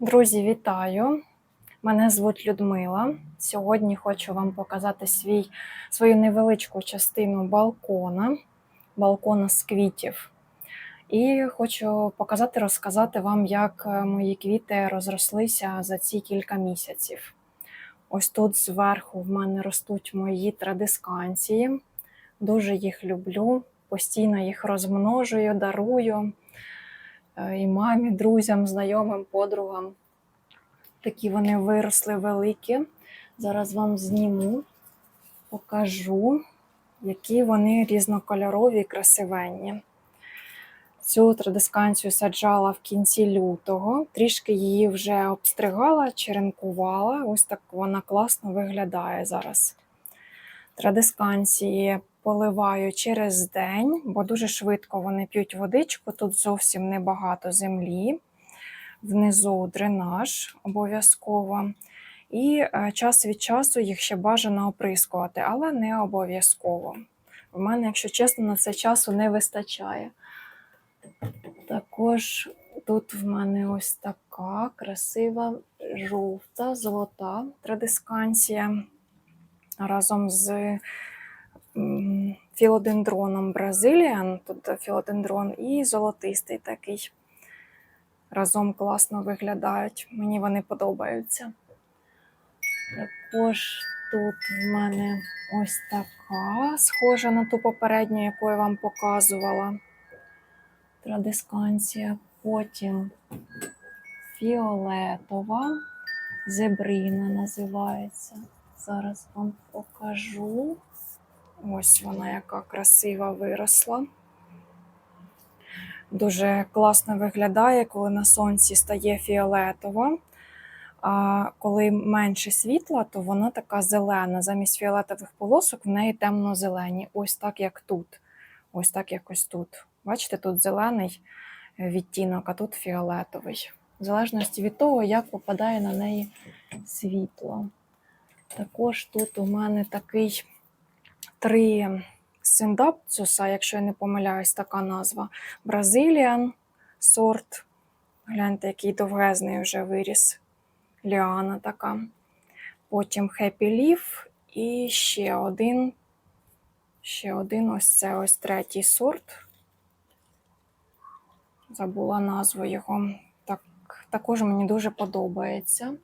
Друзі, вітаю! Мене звуть Людмила. Сьогодні хочу вам показати свій, свою невеличку частину балкона, балкона з квітів. І хочу показати, розказати вам, як е, мої квіти розрослися за ці кілька місяців. Ось тут зверху в мене ростуть мої традисканції. Дуже їх люблю, постійно їх розмножую, дарую і мамі, друзям, знайомим, подругам. Такі вони виросли великі. Зараз вам зніму, покажу, які вони різнокольорові і красивенні. Цю традисканцію саджала в кінці лютого, трішки її вже обстригала, черенкувала. Ось так вона класно виглядає зараз. Традисканції поливаю через день, бо дуже швидко вони п'ють водичку. Тут зовсім небагато землі. Внизу дренаж обов'язково. І е, час від часу їх ще бажано оприскувати, але не обов'язково. В мене, якщо чесно, на це часу не вистачає. Також тут в мене ось така красива жовта, золота традисканція разом з філодендроном Бразиліан, тут філодендрон і золотистий такий. Разом класно виглядають. Мені вони подобаються. Також тут в мене ось така, схожа на ту попередню, яку я вам показувала. Традисканція. Потім фіолетова, зебрина називається. Зараз вам покажу. Ось вона, яка красива виросла. Дуже класно виглядає, коли на сонці стає фіолетова. А коли менше світла, то вона така зелена. Замість фіолетових полосок в неї темно-зелені. Ось так, як тут. Ось так якось тут. Бачите, тут зелений відтінок, а тут фіолетовий. В залежності від того, як попадає на неї світло. Також тут у мене такий три синдапцуса, якщо я не помиляюсь, така назва. Бразиліан сорт. Гляньте, який довгезний вже виріс. Ліана така. Потім Happy Leaf і ще один. Ще один ось це ось третій сорт. Забула назву його. Так, також мені дуже подобається.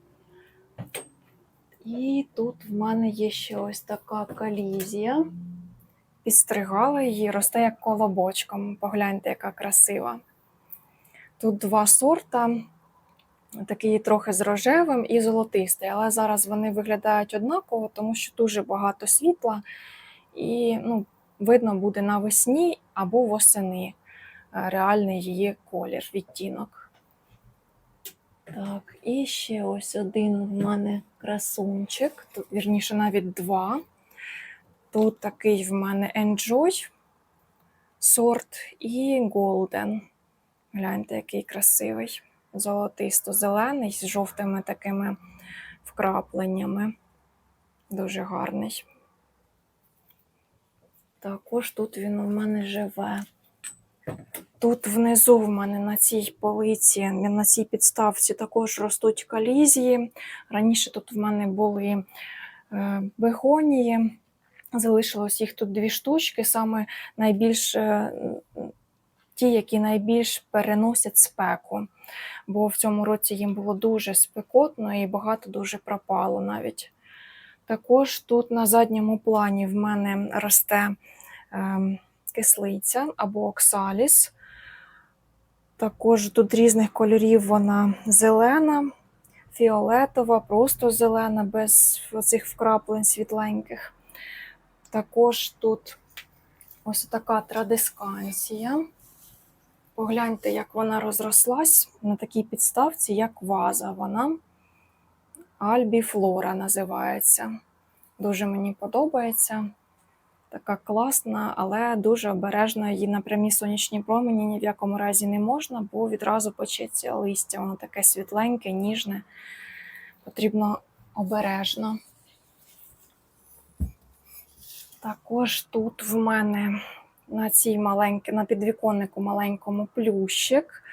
І тут в мене є ще ось така калізія. Підстригала її, росте як колобочком. Погляньте, яка красива. Тут два сорта, такий трохи з рожевим і золотистий, але зараз вони виглядають однаково, тому що дуже багато світла, і ну, видно буде навесні або восени е, реальний її колір, відтінок. Так, і ще ось один в мене красунчик, тут, вірніше, навіть два. Тут такий в мене Enjoy сорт і Golden. Гляньте, який красивий. Золотисто-зелений з жовтими такими вкрапленнями. Дуже гарний. Також тут він у мене живе. Тут внизу в мене на цій полиці, на цій підставці також ростуть калізії. Раніше тут в мене були е, бегонії. Залишилось їх тут дві штучки, саме найбільш е, ті, які найбільш переносять спеку. Бо в цьому році їм було дуже спекотно і багато дуже пропало навіть. Також тут на задньому плані в мене росте е, кислиця або оксаліс. Також тут різних кольорів вона зелена, фіолетова, просто зелена, без оцих вкраплень світленьких. Також тут ось така традисканція. Погляньте, як вона розрослась на такій підставці, як ваза. Вона Альбіфлора називається. Дуже мені подобається. Така класна, але дуже обережно її на прямі сонячні промені ні в якому разі не можна, бо відразу почеться листя. Воно таке світленьке, ніжне. Потрібно обережно. Також тут в мене на цій маленькій, на підвіконнику маленькому плющик.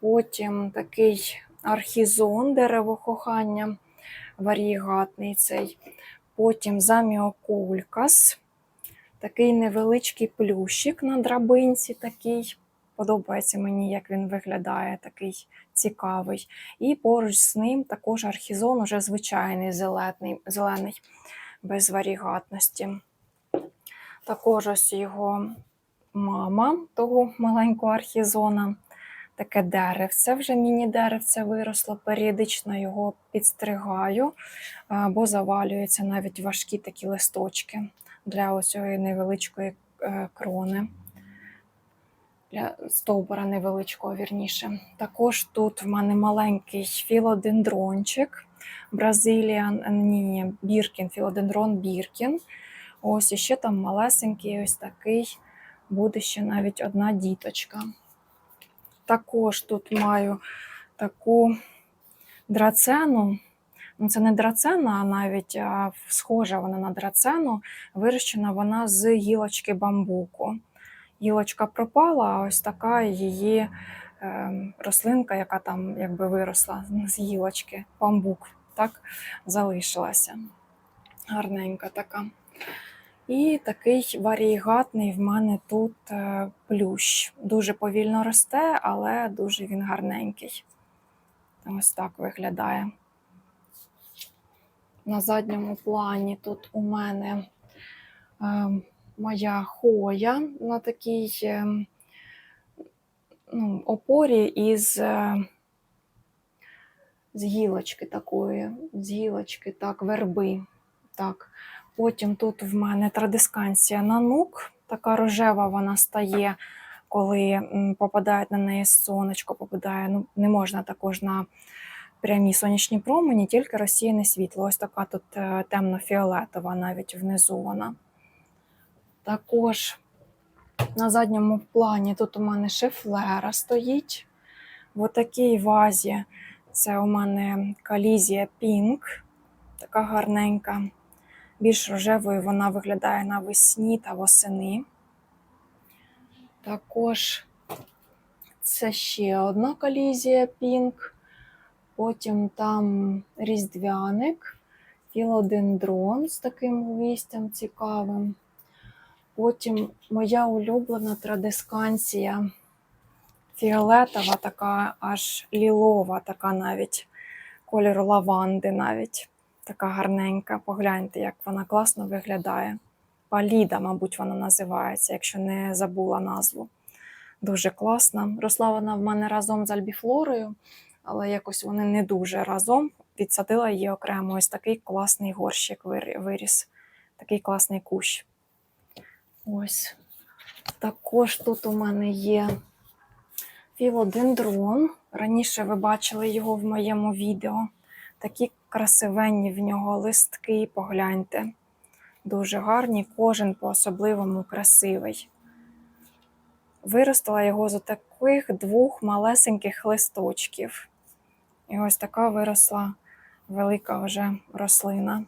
Потім такий архізон, дерево кохання, варігатний цей. Потім заміокулькас, такий невеличкий плющик на драбинці такий. Подобається мені, як він виглядає, такий цікавий. І поруч з ним також архізон, уже звичайний зелений, зелений без варігатності. Також ось його мама того маленького архізона. Таке деревце, вже міні-деревце виросло, періодично його підстригаю, бо завалюються навіть важкі такі листочки для ось цієї невеличкої е, крони, для стовбура невеличкого, вірніше. Також тут в мене маленький філодендрончик, Бразиліан, ні, Біркін, філодендрон Біркін. Ось і ще там малесенький, ось такий, буде ще навіть одна діточка. Також тут маю таку драцену. Ну, це не драцена, а навіть схожа вона на драцену. Вирощена вона з гілочки бамбуку. Гілочка пропала, а ось така її е, рослинка, яка там якби виросла з гілочки, бамбук, так залишилася. Гарненька така. І такий варігатний в мене тут е, плющ. Дуже повільно росте, але дуже він гарненький. Ось так виглядає. На задньому плані тут у мене е, моя хоя на такій е, ну, опорі із е, з гілочки такої, з гілочки, так, верби. Так. Потім тут в мене традисканція нанук, така рожева вона стає, коли попадає на неї сонечко, попадає. Ну, не можна також на прямі сонячні промені, тільки розсіяне світло. Ось така тут е, темно-фіолетова, навіть внизу вона. Також на задньому плані тут у мене шифлера стоїть. В такій вазі це у мене калізія Пінк, така гарненька. Більш рожевою вона виглядає навесні та восени. Також це ще одна колізія Пінк. Потім там різдвяник, філодендрон з таким листям цікавим. Потім моя улюблена традисканція фіолетова, така аж лілова, така навіть кольору лаванди навіть. Така гарненька. Погляньте, як вона класно виглядає. Паліда, мабуть, вона називається, якщо не забула назву. Дуже класна. Росла вона в мене разом з альбіфлорою, але якось вони не дуже разом. Відсадила її окремо. Ось такий класний горщик виріс. Такий класний кущ. Ось. Також тут у мене є філодендрон. Раніше ви бачили його в моєму відео. Такі красивенні в нього листки, погляньте. Дуже гарні, кожен по-особливому красивий. Виростила його з таких двох малесеньких листочків. І ось така виросла велика вже рослина.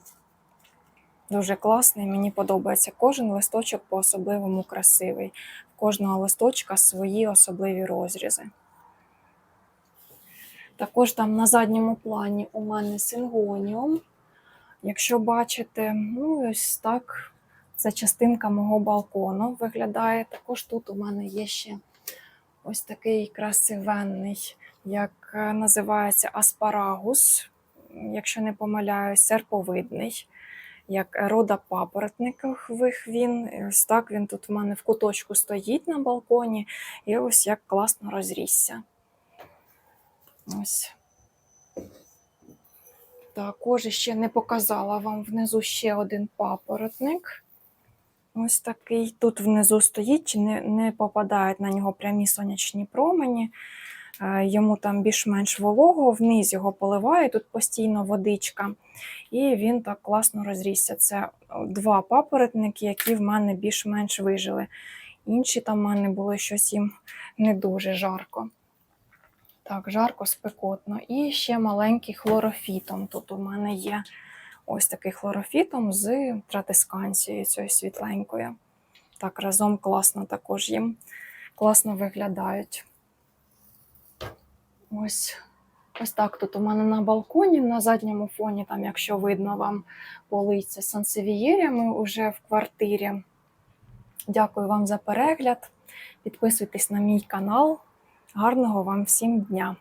Дуже класний, мені подобається. Кожен листочок по-особливому красивий. В кожного листочка свої особливі розрізи. Також там на задньому плані у мене сингоніум. Якщо бачите, ну ось так це частинка мого балкону виглядає. Також тут у мене є ще ось такий красивенний, як е, називається аспарагус, якщо не помиляюсь, серповидний, як рода папоротникових він. Ось так він тут у мене в куточку стоїть на балконі, і ось як класно розрісся. Ось. Також ще не показала вам внизу ще один папоротник. Ось такий. Тут внизу стоїть, не, не попадають на нього прямі сонячні промені. Е, Йому там більш-менш волого, вниз його поливає, тут постійно водичка. І він так класно розрісся. Це два папоротники, які в мене більш-менш вижили. Інші там в мене було щось їм не дуже жарко. Так, жарко, спекотно. І ще маленький хлорофітом. Тут у мене є ось такий хлорофітом з тратисканцією цією світленькою. Так, разом класно також їм класно виглядають. Ось Ось так тут у мене на балконі, на задньому фоні, там, якщо видно вам полиця з сансевієрями уже в квартирі. Дякую вам за перегляд. Підписуйтесь на мій канал. Гарного вам всім дня!